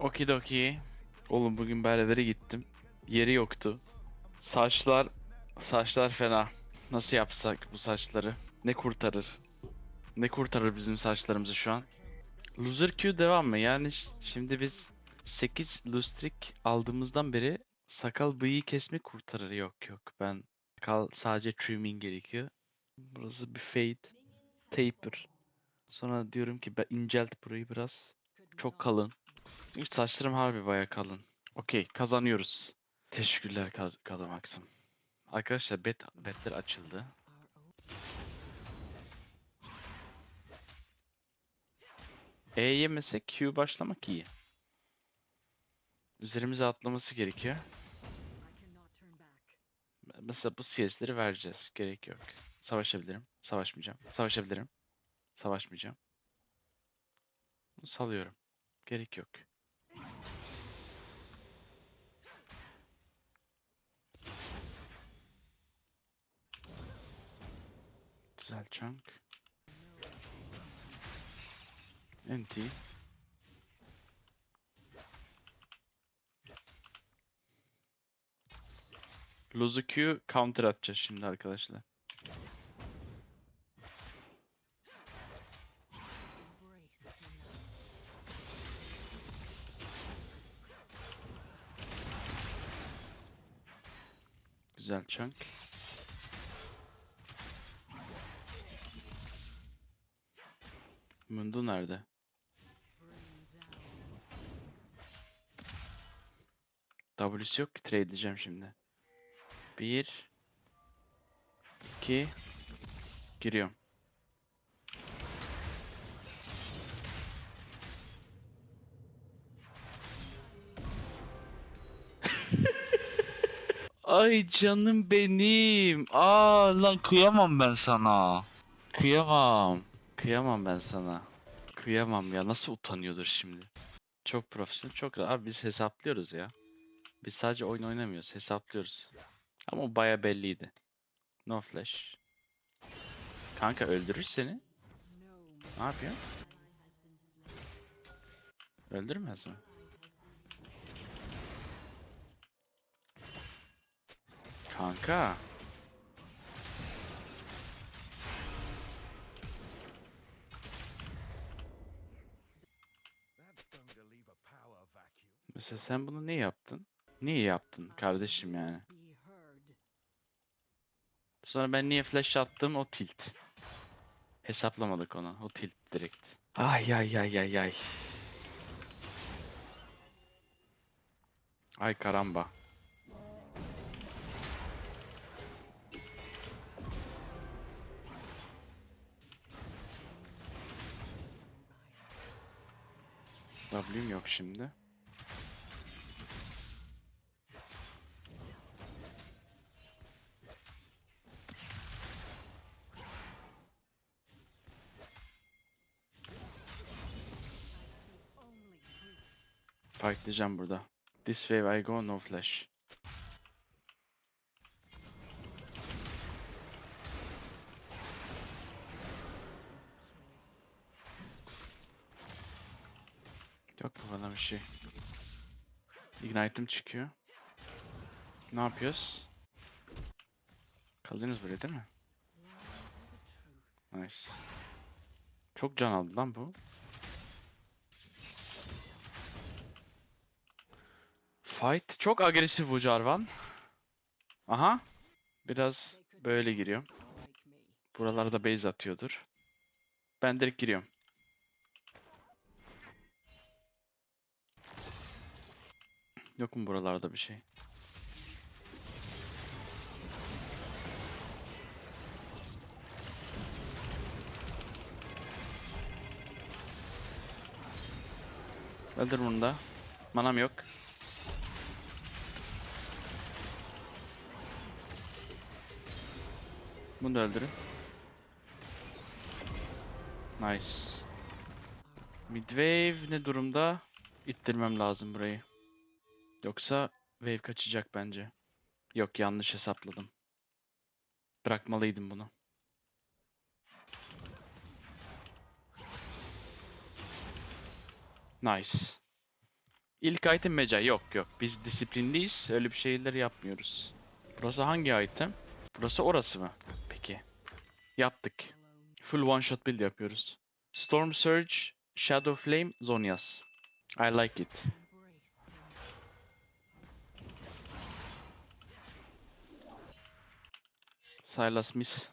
Okidoki. Oğlum bugün berabere gittim. Yeri yoktu. Saçlar, saçlar fena. Nasıl yapsak bu saçları? Ne kurtarır? Ne kurtarır bizim saçlarımızı şu an? Loser Q devam mı? Yani şimdi biz 8 lustrik aldığımızdan beri sakal bıyığı kesmek kurtarır. Yok yok ben sakal sadece trimming gerekiyor. Burası bir fade. Taper. Sonra diyorum ki ben incelt burayı biraz. Çok kalın. Saçlarım harbi baya kalın. Okey kazanıyoruz. Teşekkürler Kad Kadamax'ım. Arkadaşlar bet betler açıldı. E yemesek Q başlamak iyi. Üzerimize atlaması gerekiyor. Mesela bu CS'leri vereceğiz. Gerek yok. Savaşabilirim. Savaşmayacağım. Savaşabilirim. Savaşmayacağım. Bunu salıyorum. Gerek yok. Güzel chunk. NT. Lozu Q counter atacağız şimdi arkadaşlar. Chunk. Mundo nerede? W'si yok ki trade edeceğim şimdi. Bir. iki, Giriyorum. Ay canım benim. Aa lan kıyamam ben sana. Kıyamam. Kıyamam ben sana. Kıyamam ya. Nasıl utanıyordur şimdi. Çok profesyonel, çok rahat. Abi biz hesaplıyoruz ya. Biz sadece oyun oynamıyoruz. Hesaplıyoruz. Ama baya belliydi. No flash. Kanka öldürür seni. Ne yapıyor? Öldürmez mi? Kanka. Mesela sen bunu niye yaptın? Niye yaptın kardeşim yani? Sonra ben niye flash attım o tilt. Hesaplamadık onu. O tilt direkt. Ay ay ay ay ay. Ay karamba. W'm yok şimdi. Fightlayacağım burada. This wave I go no flash. Yok mu bana bir şey? Ignite'ım çıkıyor. Ne yapıyoruz? Kalıyorsunuz böyle değil mi? Nice. Çok can aldı lan bu. Fight çok agresif bu Jarvan. Aha. Biraz böyle giriyorum. Buralarda base atıyordur. Ben direkt giriyorum. Yok mu buralarda bir şey? Öldür bunu da. Manam yok. Bunu da öldürün. Nice. Midwave ne durumda? İttirmem lazım burayı. Yoksa wave kaçacak bence. Yok yanlış hesapladım. Bırakmalıydım bunu. Nice. İlk item Mecai. Yok yok. Biz disiplinliyiz. Öyle bir şeyler yapmıyoruz. Burası hangi item? Burası orası mı? Peki. Yaptık. Full one shot build yapıyoruz. Storm Surge, Shadow Flame, Zonias. I like it. Silas Miss.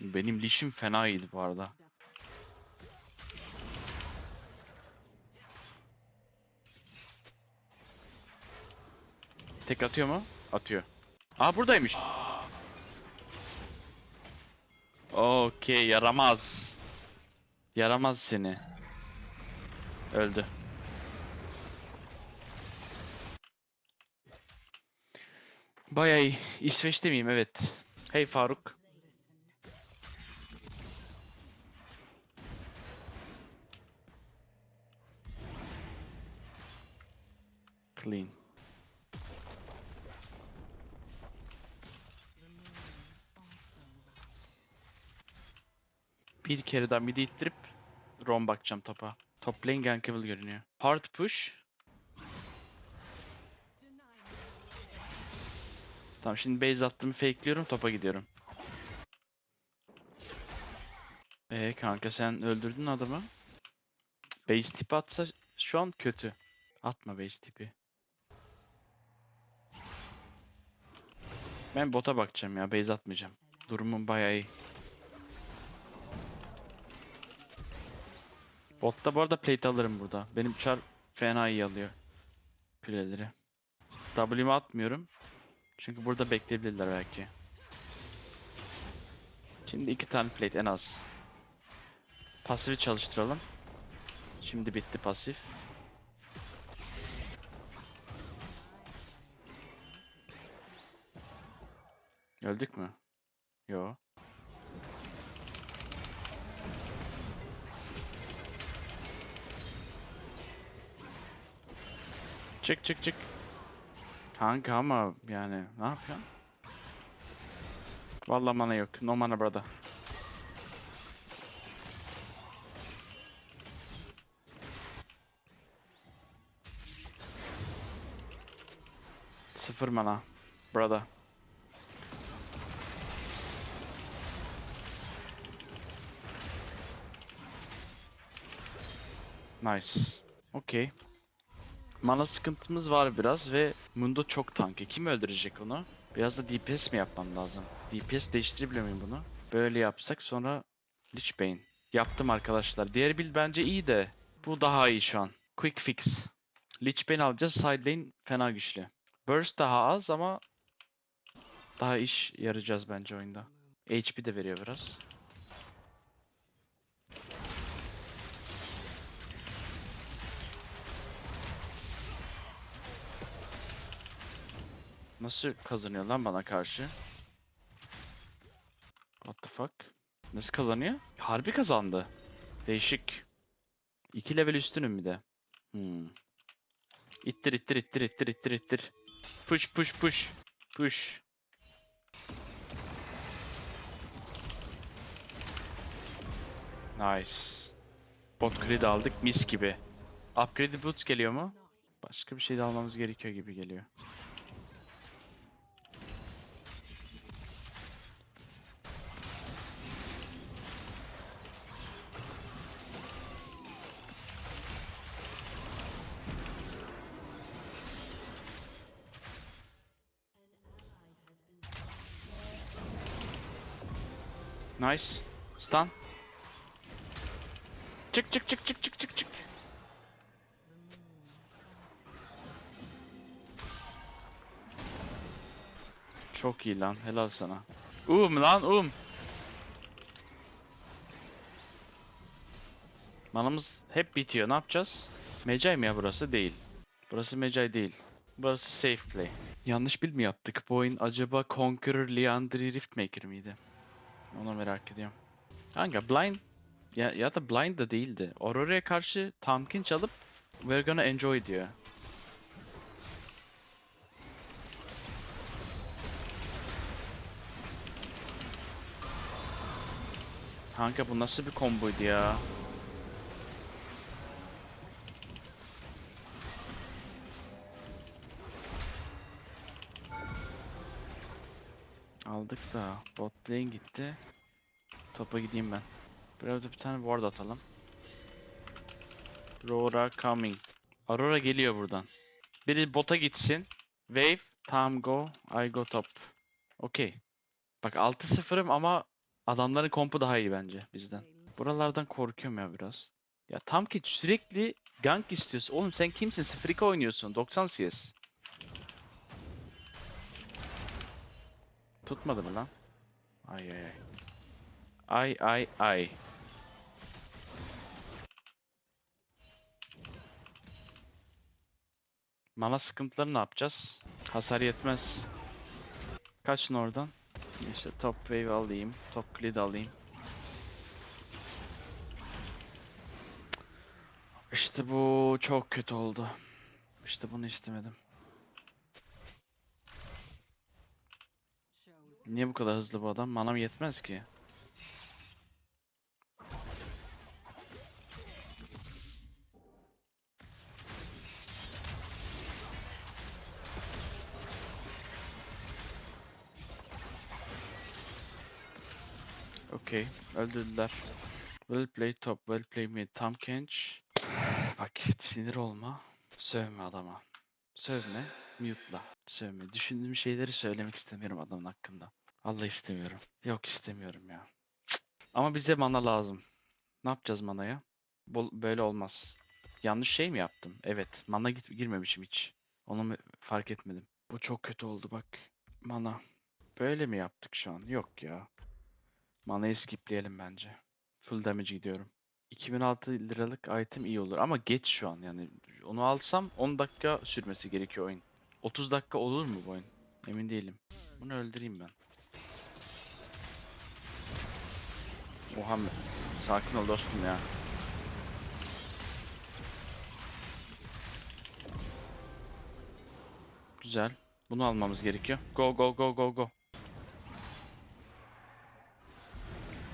Benim lişim fena iyiydi bu arada. Tek atıyor mu? Atıyor. Aa buradaymış. Okey yaramaz. Yaramaz seni. Öldü. Bayağı iyi. İsveç'te miyim? Evet. Hey Faruk. Clean. Bir kere daha midi ittirip rom bakacağım topa. Top lane gankable görünüyor. Hard push. Tamam şimdi base attığımı fakeliyorum topa gidiyorum. Ee kanka sen öldürdün adamı. Base tipi atsa şu an kötü. Atma base tipi. Ben bota bakacağım ya base atmayacağım. Durumum bayağı iyi. Botta bu arada plate alırım burada. Benim char fena iyi alıyor. Kuleleri. W'mi atmıyorum. Çünkü burada bekleyebilirler belki. Şimdi iki tane plate en az. Pasifi çalıştıralım. Şimdi bitti pasif. Öldük mü? Yo. Çık çık çık. Kanka ama yani ne yapıyorsun? Vallahi mana yok. No mana brother. Sıfır mana. Brother. Nice. Okay. Mana sıkıntımız var biraz ve Mundo çok tank. Kim öldürecek onu? Biraz da DPS mi yapmam lazım? DPS değiştirebiliyor muyum bunu? Böyle yapsak sonra Lich Bane. Yaptım arkadaşlar. Diğer build bence iyi de bu daha iyi şu an. Quick fix. Lich Bane alacağız. Side lane fena güçlü. Burst daha az ama daha iş yarayacağız bence oyunda. HP de veriyor biraz. Nasıl kazanıyor lan bana karşı? What the fuck? Nasıl kazanıyor? Harbi kazandı. Değişik. 2 level üstünüm bir de. Hmm. İttir ittir ittir ittir ittir ittir. Push push push. Push. Nice. Bot grid aldık mis gibi. Upgrade boots geliyor mu? Başka bir şey de almamız gerekiyor gibi geliyor. Nice. Stun. Çık çık çık çık çık çık çık. Çok iyi lan. Helal sana. Um lan um. Manamız hep bitiyor. Ne yapacağız? Mecai mi ya burası? Değil. Burası Mecai değil. Burası safe play. Yanlış bil mi yaptık? Bu oyun acaba Conqueror Leandri Riftmaker miydi? Onu merak ediyorum. Kanka blind ya, ya da blind da değildi. Aurora'ya karşı Tamkin çalıp we're gonna enjoy diyor. Kanka bu nasıl bir komboydu ya? Da bot lane gitti. Topa gideyim ben. Buraya da bir tane ward atalım. Aurora coming. Aurora geliyor buradan. Biri bota gitsin. Wave, tam go, I go top. Okey. Bak 6-0'ım ama adamların kompu daha iyi bence bizden. Buralardan korkuyorum ya biraz. Ya tam ki sürekli gank istiyorsun. Oğlum sen kimsin? 0-2 oynuyorsun. 90 CS. Tutmadı mı lan? Ay ay ay. Ay ay ay. Mana sıkıntıları ne yapacağız? Hasar yetmez. Kaçın oradan. İşte top wave alayım. Top grid alayım. İşte bu çok kötü oldu. İşte bunu istemedim. Niye bu kadar hızlı bu adam? Manam yetmez ki. Okey. Öldürdüler. Well played top, well played mid. Tam Kench. Bak sinir olma. Sövme adama. Sövme. Mute'la. Sövme. Düşündüğüm şeyleri söylemek istemiyorum adamın hakkında. Allah istemiyorum. Yok istemiyorum ya. Ama bize mana lazım. Ne yapacağız manaya? Bol- böyle olmaz. Yanlış şey mi yaptım? Evet. Mana git girmemişim hiç. Onu fark etmedim. Bu çok kötü oldu bak. Mana. Böyle mi yaptık şu an? Yok ya. Manayı skipleyelim bence. Full damage gidiyorum. 2006 liralık item iyi olur ama geç şu an yani. Onu alsam 10 dakika sürmesi gerekiyor oyun. 30 dakika olur mu bu oyun? Emin değilim. Bunu öldüreyim ben. Oha sakin ol dostum ya. Güzel. Bunu almamız gerekiyor. Go go go go go.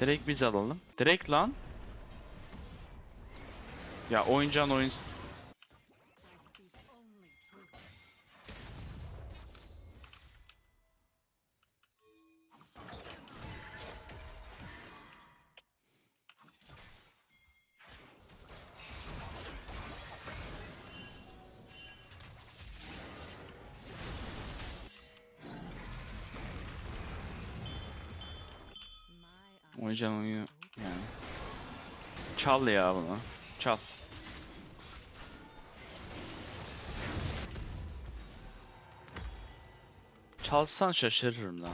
Direkt biz alalım. Direkt lan. Ya oyuncağın oyun... Oyuncağın oyunu yani. Çal ya bunu. Çal. Çalsan şaşırırım lan.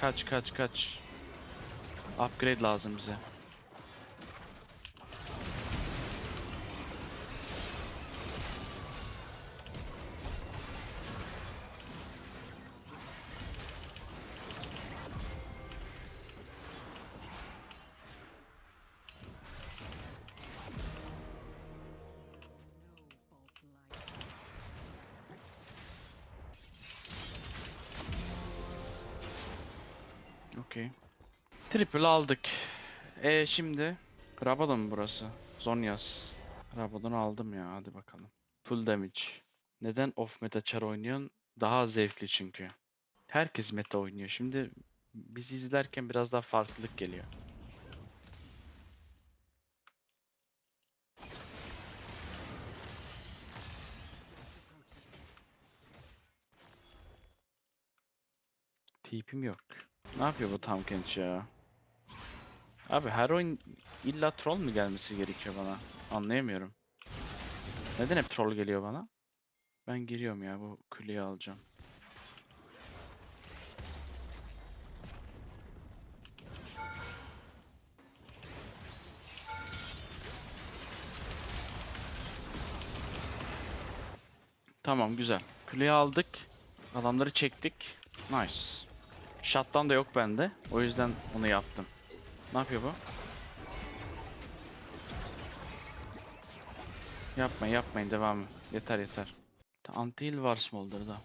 Kaç kaç kaç. Upgrade lazım bize. Okey. Triple aldık. E şimdi Rabadon mu burası? Zonyas. Rabadon'u aldım ya hadi bakalım. Full damage. Neden off meta char oynuyorsun? Daha zevkli çünkü. Herkes meta oynuyor. Şimdi biz izlerken biraz daha farklılık geliyor. TP'm yok. Ne yapıyor bu Tam Kench ya? Abi her oyun illa troll mu gelmesi gerekiyor bana? Anlayamıyorum. Neden hep troll geliyor bana? Ben giriyorum ya bu kuleyi alacağım. Tamam güzel. Kuleyi aldık. Adamları çektik. Nice. Shot'tan da yok bende. O yüzden onu yaptım. Ne yapıyor bu? Yapmayın yapmayın devam. Yeter yeter. Anti-heal var Smolder'da.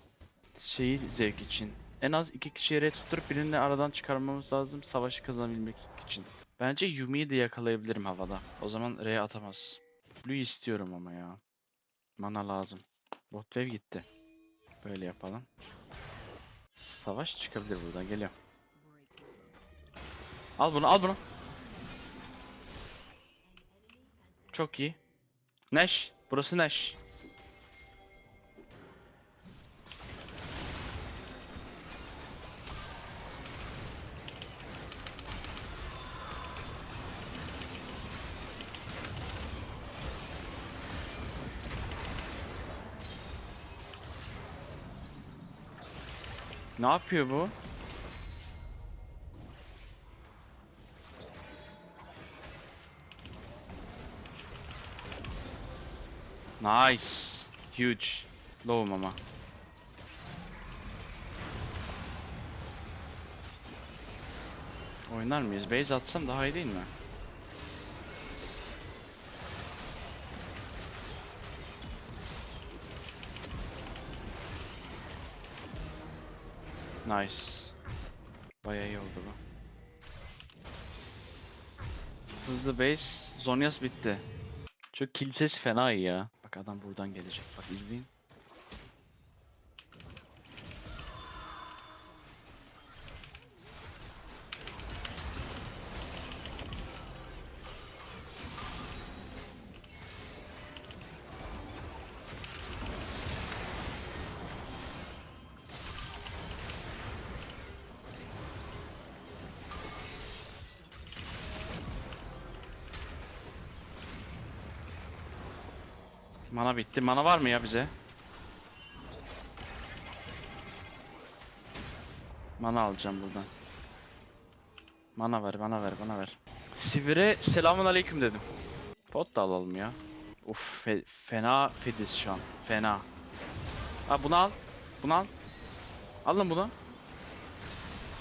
Şeyi zevk için. en az iki kişi yere tutturup birini aradan çıkarmamız lazım savaşı kazanabilmek için. Bence Yumi'yi de yakalayabilirim havada. O zaman R'ye atamaz. Blue istiyorum ama ya. Mana lazım. Bot gitti. Böyle yapalım. Savaş çıkabilir buradan. Geliyor. Al bunu, al bunu. Çok iyi. Neş. Burası Neş. Ne yapıyor bu? Nice. Huge. Low'um ama. Oynar mıyız? Base atsam daha iyi değil mi? Nice. Bayağı iyi oldu bu. Hızlı base. Zonyas bitti. Çok kill sesi fena iyi ya. Bak adam buradan gelecek. Bak izleyin. Mana bitti. Mana var mı ya bize? Mana alacağım buradan. Mana ver, mana ver, bana ver. Sivir'e selamun aleyküm dedim. Pot da alalım ya. Uf, fe- fena fediz şu an. Fena. Ha bunu al. Bunu al. Alın bunu.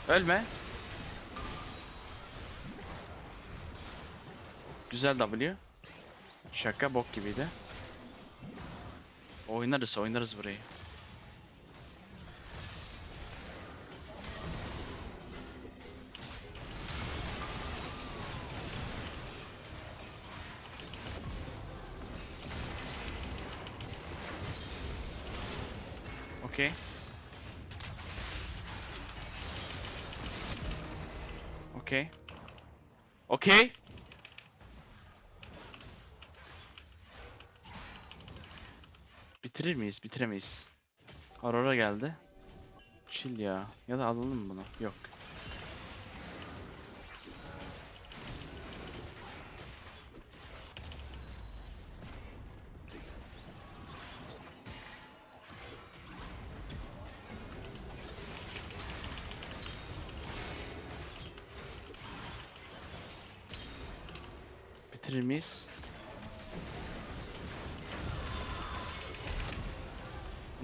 Ölme. Güzel W. Şaka bok gibiydi. Oynarız, oynarız burayı. Okey. Okey. Okey. Bitirir miyiz? Bitiremeyiz. Aurora geldi. Chill ya. Ya da alalım bunu. Yok. Bitirir miyiz?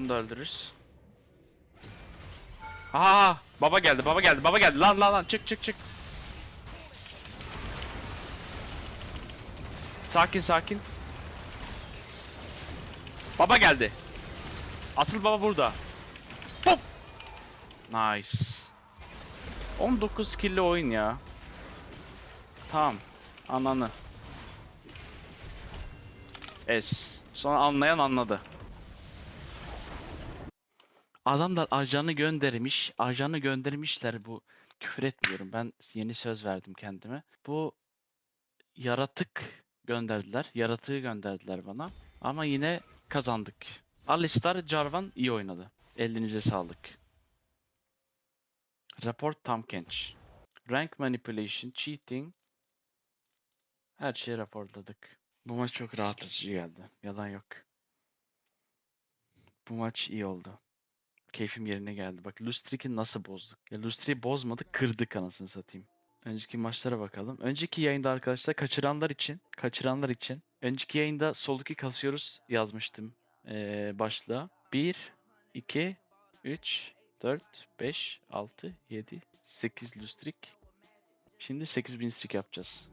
Bunu da öldürürüz. Aa, baba geldi, baba geldi, baba geldi. Lan lan lan çık çık çık. Sakin sakin. Baba geldi. Asıl baba burada. Pop. Nice. 19 killi oyun ya. Tamam. Ananı. Es. Sonra anlayan anladı. Adamlar ajanı göndermiş. Ajanı göndermişler bu. Küfür etmiyorum. Ben yeni söz verdim kendime. Bu yaratık gönderdiler. Yaratığı gönderdiler bana. Ama yine kazandık. Alistar Jarvan iyi oynadı. Elinize sağlık. Report Tam Kench. Rank Manipulation, Cheating. Her şeyi raporladık. Bu maç çok rahatlatıcı geldi. Yalan yok. Bu maç iyi oldu keyfim yerine geldi. Bak Lustrik'i nasıl bozduk? Ya Lustrik'i bozmadık, kırdık anasını satayım. Önceki maçlara bakalım. Önceki yayında arkadaşlar kaçıranlar için, kaçıranlar için önceki yayında Soluki kasıyoruz yazmıştım ee, başlığa. 1 2 3 4 5 6 7 8 Lustrik. Şimdi 8000 strik yapacağız.